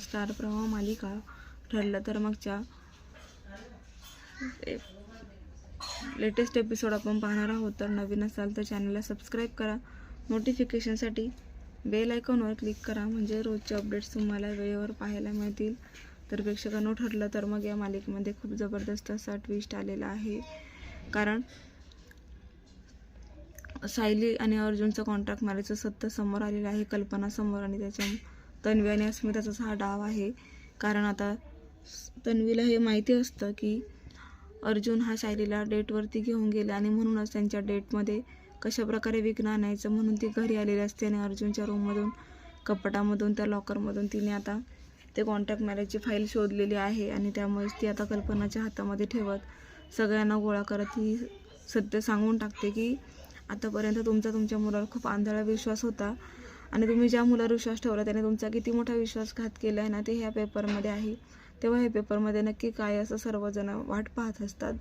Star प्रवाह मालिका ठरलं तर मागच्या लेटेस्ट एपिसोड आपण पाहणार आहोत. तर नवीन असाल तर चॅनलला सबस्क्राईब करा. नोटिफिकेशनसाठी बेल आयकॉनवर क्लिक करा. म्हणजे रोजचे अपडेट्स तुम्हाला वेळेवर पाहायला मिळतील. तर प्रेक्षकांनो ठरलं तर मग या मालिकेमध्ये खूप जबरदस्त असा ट्विस्ट आलेला आहे. कारण सायली आणि अर्जुनचं कॉन्ट्रॅक्ट मारायचं सत्य समोर आलेलं आहे. कल्पना समोर आणि त्याच्या तन्वी आणि अस्मिताचाच हा डाव आहे. कारण आता तन्वीला हे माहिती असतं की अर्जुन हा शायरीला डेटवरती घेऊन गेला आणि म्हणूनच त्यांच्या डेटमध्ये कशाप्रकारे विघ्न आणायचं म्हणून ती घरी आलेली असते आणि अर्जुनच्या रूममधून कपाटामधून त्या लॉकरमधून तिने आता ते कॉन्टॅक्ट मॅरेजची फाईल शोधलेली आहे आणि त्यामुळेच ती आता कल्पनाच्या हातामध्ये ठेवत सगळ्यांना गोळा करत ही सत्य सांगून टाकते की आतापर्यंत तुमचा तुमच्या मुलावर खूप आंधळा विश्वास होता. आणि तुम्ही ज्या मुलावर विश्वास ठेवला त्याने तुमचा किती मोठा विश्वासघात केला आहे ना ते ह्या पेपरमध्ये आहे. तेव्हा हे पेपरमध्ये नक्की काय असं सर्वजण वाट पाहत असतात.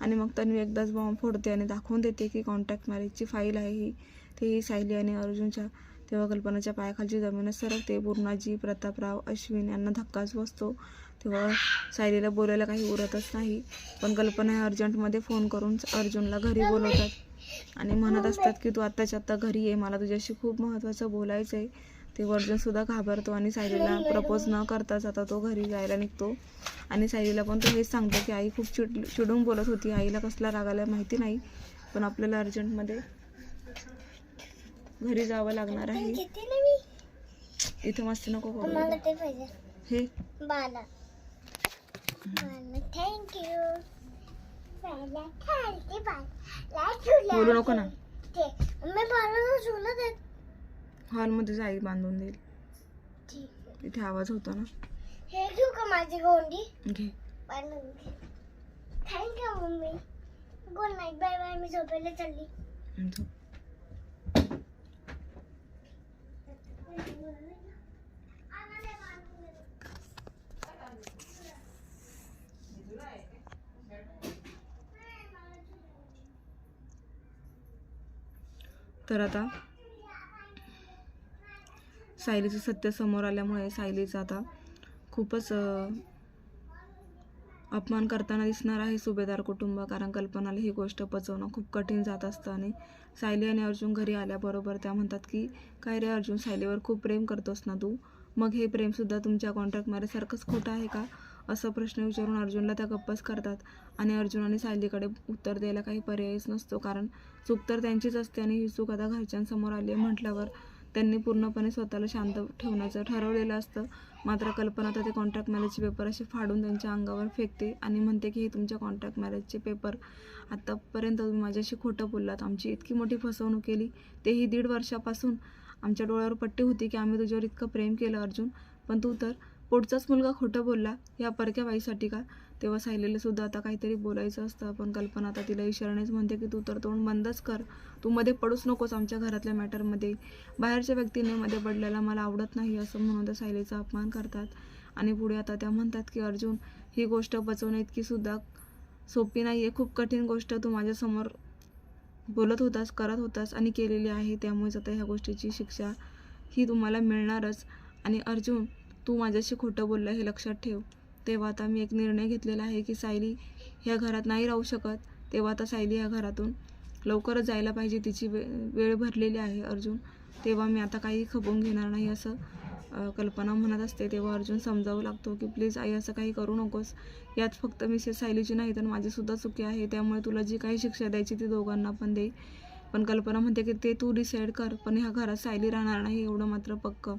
आणि मग तन्वी एकदाच बॉम्ब फोडते आणि दाखवून देते की कॉन्टॅक्ट मॅरेजची फाईल आहे ही. तेही सायली आणि अर्जुनच्या तेव्हा कल्पनाच्या पायाखालची जमीनच सरकते. पूर्णाजी प्रतापराव अश्विन यांना धक्काच बसतो. तेव्हा सायलीला बोलायला काही उरतच नाही. पण कल्पना अर्जंटमध्ये फोन करून अर्जुनला घरी बोलवतात. आणि म्हणत असतात की तू आत्ताच्या आत्ता घरी ये मला तुझ्याशी खूप महत्त्वाचं बोलायचं आहे ते अर्जुनसुद्धा घाबरतो आणि सायलीला प्रपोज न करताच आता तो घरी जायला निघतो. आणि सायलीला पण तो हेच सांगतो की आई खूप चिड चिडून बोलत होती. आईला कसला राग आला माहिती नाही पण आपल्याला अर्जंटमध्ये घरी जावं लागणार आहे. इथं मस्ती नको हे. थँक्यू बाला नको ना. हॉलमध्ये आई बांधून देईल. तिथे आवाज होतो ना. हे घेऊ का माझी गोंडी? घे. बांधून घे. Thank you mummy? Good night bye bye मी झोपायला चालली. झोप. तर आता सायलीचं सत्य समोर आल्यामुळे सायलीचा आता खूपच अपमान करताना दिसणार आहे सुभेदार कुटुंब कारण कल्पनाला ही गोष्ट पचवणं खूप कठीण जात असतं आणि सायली आणि अर्जुन घरी आल्याबरोबर त्या म्हणतात की काय रे अर्जुन सायलीवर खूप प्रेम करतोस ना तू? मग हे प्रेमसुद्धा तुमच्या कॉन्ट्रॅक्ट मॅरेजसारखंच खोटं आहे का? असं प्रश्न विचारून अर्जुनला त्या गप्पच करतात. आणि अर्जुन आणि सायलीकडे उत्तर द्यायला काही पर्यायच नसतो. कारण चूक तर त्यांचीच असते आणि ही चूक आता घरच्यांसमोर आली आहे म्हटल्यावर त्यांनी पूर्णपणे स्वतःला शांत ठेवण्याचं ठरवलेलं असतं. मात्र कल्पना तर ते कॉन्ट्रॅक्ट मॅरेजचे पेपर असे फाडून त्यांच्या अंगावर फेकते आणि म्हणते की हे तुमच्या कॉन्ट्रॅक्ट मॅरेजचे पेपर आत्तापर्यंत तुम्ही माझ्याशी खोटं बोललात. आमची इतकी मोठी फसवणूक केली. तेही दीड वर्षापासून आमच्या डोळ्यावर पट्टी होती की आम्ही तुझ्यावर इतकं प्रेम केलं अर्जुन. पण तू तर पुढचाच मुलगा खोटं बोलला या परक्या बाईसाठी का? तेव्हा सायलीला सुद्धा आता काहीतरी बोलायचं असतं. पण कल्पना आता तिला इशारानेच म्हणते की तू तर तोंड बंदच कर. तू मध्ये पडूच नकोस आमच्या घरातल्या मॅटरमध्ये. बाहेरच्या व्यक्तीने मध्ये पडलेला मला आवडत नाही असं म्हणून त्या सायलीचा अपमान करतात. आणि पुढे आता त्या म्हणतात की अर्जुन ही गोष्ट बचवण्या इतकी सुद्धा सोपी नाही आहे खूप कठीण गोष्ट. तू माझ्यासमोर बोलत होतास करत होतास आणि केलेली आहे. त्यामुळेच आता ह्या गोष्टीची शिक्षा ही तुम्हाला मिळणारच. आणि अर्जुन तू माझ्याशी खोटं बोललं हे लक्षात ठेव. तेव्हा आता मी एक निर्णय घेतलेला आहे की सायली ह्या घरात नाही राहू शकत. तेव्हा आता सायली ह्या घरातून लवकरच जायला पाहिजे. तिची वे वेळ भरलेली आहे अर्जुन. तेव्हा मी आता काही खपवून घेणार नाही असं कल्पना म्हणत असते. तेव्हा अर्जुन समजावू लागतो की प्लीज आई असं काही करू नकोस. यात फक्त मिसेस सायलीची नाही तर माझीसुद्धा चुकी आहे. त्यामुळे तुला जी काही शिक्षा द्यायची ती दोघांना पण दे. पण कल्पना म्हणते की ते तू डिसाईड कर पण ह्या घरात सायली राहणार नाही एवढं मात्र पक्कं.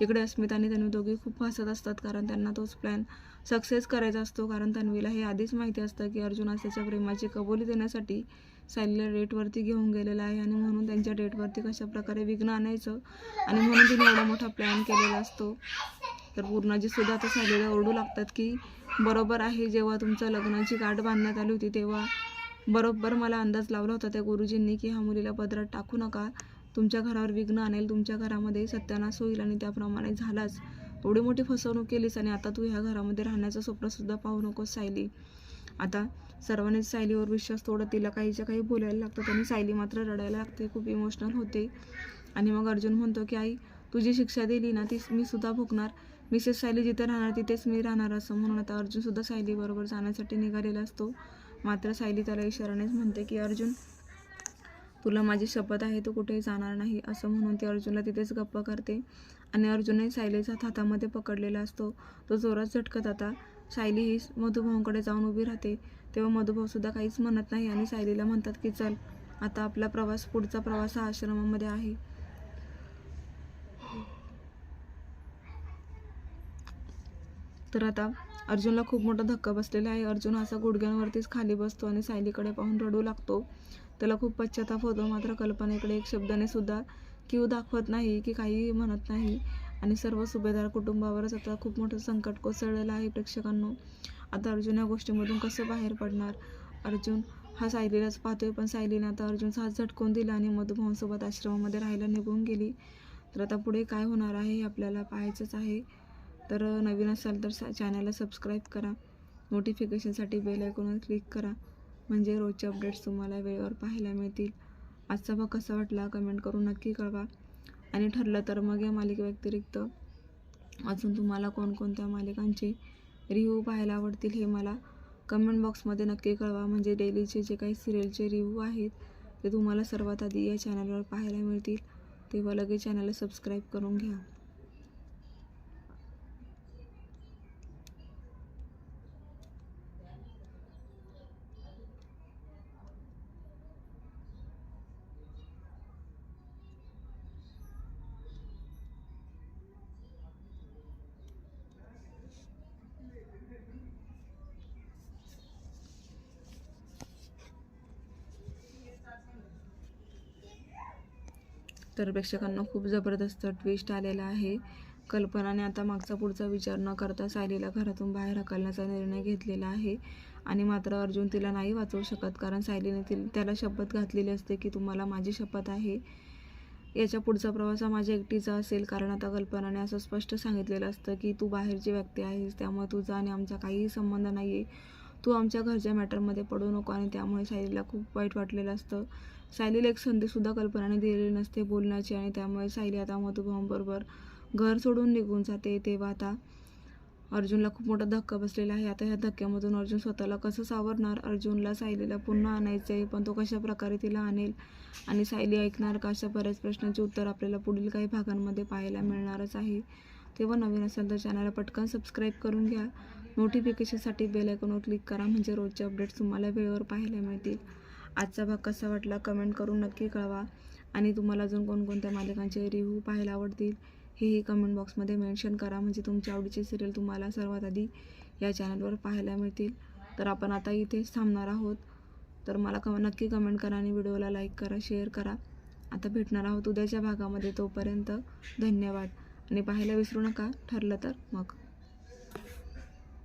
इकडे अस्मिता आणि तन्वी दोघी खूप हसत असतात कारण त्यांना तोच प्लॅन सक्सेस करायचा असतो. कारण तन्वीला हे आधीच माहिती असतं की अर्जुन आज त्याच्या प्रेमाची कबुली देण्यासाठी सायलीला डेटवरती घेऊन गेलेला आहे आणि म्हणून त्यांच्या डेटवरती कशा प्रकारे विघ्न आणायचं आणि म्हणून तिने एवढा मोठा प्लॅन केलेला असतो. तर पूर्णाजी सुद्धा आता सायलीला ओरडू लागतात की बरोबर आहे जेव्हा तुमचं लग्नाची गाठ बांधण्यात आली होती तेव्हा बरोबर मला अंदाज लावला होता त्या गुरुजींनी की ह्या मुलीला पदरात टाकू नका. तुमच्या घरावर विघ्न आणेल तुमच्या घरामध्ये सत्यानाश होईल आणि त्याप्रमाणे झालाच. एवढी मोठी फसवणूक केलीस आणि आता तू ह्या घरामध्ये राहण्याचं स्वप्नसुद्धा पाहू नकोस सायली. आता सर्वांनीच सायलीवर विश्वास तोडत तिला काहीच्या काही बोलायला लागतात आणि सायली मात्र रडायला लागते खूप इमोशनल होते. आणि मग अर्जुन म्हणतो की आई तुझी शिक्षा दिली ना ती मी सुद्धा भोगणार. मिसेस सायली जिथे राहणार तिथेच मी राहणार असं म्हणून आता अर्जुनसुद्धा सायलीबरोबर जाण्यासाठी निघालेला असतो. मात्र सायली त्याला इशारानेच म्हणते की अर्जुन तुला माझी शपथ आहे तू कुठेही जाणार नाही असं म्हणून ती अर्जुनला तिथेच गप्प करते. आणि अर्जुनही सायलीचा हातामध्ये पकडलेला असतो. तो जोरात झटकत आता. सायली ही मधुभाऊंकडे जाऊन उभी राहते. तेव्हा मधुभाऊसुद्धा काहीच म्हणत नाही आणि सायलीला म्हणतात की चल आता आपला प्रवास पुढचा प्रवास हा आश्रमामध्ये आहे. तर आता अर्जुनला खूप मोठा धक्का बसलेला आहे. अर्जुन असा गुडघ्यांवरतीच खाली बसतो आणि सायलीकडे पाहून रडू लागतो. त्याला खूप पश्चाताप होतो. मात्र कल्पनेकडे एक शब्दाने सुद्धा किव दाखवत नाही की काहीही म्हणत नाही. आणि सर्व सुभेदार कुटुंबावरच आता खूप मोठं संकट कोसळलेलं आहे प्रेक्षकांनो. आता अर्जुन या गोष्टीमधून कसं बाहेर पडणार? अर्जुन हा सायलीलाच पाहतोय पण सायलीने आता अर्जुनचा हात झटकून दिला आणि मधुभावांसोबत आश्रमामध्ये राहायला निघून गेली. तर आता पुढे काय होणार आहे हे आपल्याला पाहायचंच आहे. तर नवीन असाल तर चॅनलला सबस्क्राईब करा. नोटिफिकेशनसाठी बेल आयकॉनवर क्लिक करा. म्हणजे रोजचे अपडेट्स तुम्हाला वेळेवर पाहायला मिळतील. आजचा भाग कसा वाटला कमेंट करून नक्की कळवा. आणि ठरलं तर मग या मालिकेव्यतिरिक्त अजून तुम्हाला कोणकोणत्या मालिकांचे रिव्ह्यू पाहायला आवडतील हे मला कमेंट बॉक्समध्ये नक्की कळवा. म्हणजे डेलीचे जे काही सिरियलचे रिव्ह्यू आहेत ते तुम्हाला सर्वात आधी या चॅनलवर पाहायला मिळतील. तेव्हा लगेच चॅनलला सबस्क्राईब करून घ्या. तर प्रेक्षकांना खूप जबरदस्त ट्विस्ट आलेला आहे. कल्पनाने आता मागचा पुढचा विचार न करता सायलीला घरातून बाहेर हकलण्याचा निर्णय घेतलेला आहे. आणि मात्र अर्जुन तिला नाही वाचवू शकत कारण सायलीने ति त्याला शपथ घातलेली असते की तुम्हाला माझी शपथ आहे. याच्या पुढचा प्रवास हा माझ्या एकटीचा असेल कारण आता कल्पनाने असं स्पष्ट सांगितलेलं असतं की तू बाहेरची व्यक्ती आहेस त्यामुळे तुझा आणि आमचा काहीही संबंध नाही आहे तू आमच्या घरच्या मॅटरमध्ये पडू नको आणि त्यामुळे सायलीला खूप वाईट वाटलेलं असतं. सायलीला एक संधीसुद्धा कल्पनाने दिलेली नसते बोलण्याची आणि त्यामुळे सायली आता मधुभावांबरोबर घर सोडून निघून जाते तेव्हा आता अर्जुनला खूप मोठा धक्का बसलेला आहे. आता ह्या धक्क्यामधून अर्जुन स्वतःला कसं सावरणार? अर्जुनला सायलीला पुन्हा आणायचं आहे पण तो कशा प्रकारे तिला आणेल? आणि सायली ऐकणार का अशा बऱ्याच प्रश्नांची उत्तर आपल्याला पुढील काही भागांमध्ये पाहायला मिळणारच आहे. तेव्हा नवीन असेल तर चॅनलला पटकन सबस्क्राईब करून घ्या. नोटिफिकेशनसाठी बेल आयकॉनवर क्लिक करा. म्हणजे रोजचे अपडेट्स तुम्हाला वेळेवर पाहायला मिळतील. आजचा भाग कसा वाटला कमेंट करून नक्की कळवा. आणि तुम्हाला अजून कोणकोणत्या मालिकांचे रिव्ह्यू पाहायला आवडतील हेही कमेंट बॉक्समध्ये मेन्शन करा. म्हणजे तुमच्या आवडीचे सिरियल तुम्हाला सर्वात आधी या चॅनलवर पाहायला मिळतील. तर आपण आता इथेच थांबणार आहोत. तर मला कम नक्की कमेंट करा आणि व्हिडिओला लाईक करा शेअर करा. आता भेटणार आहोत उद्याच्या भागामध्ये तोपर्यंत धन्यवाद. आणि पाहायला विसरू नका ठरलं तर मग.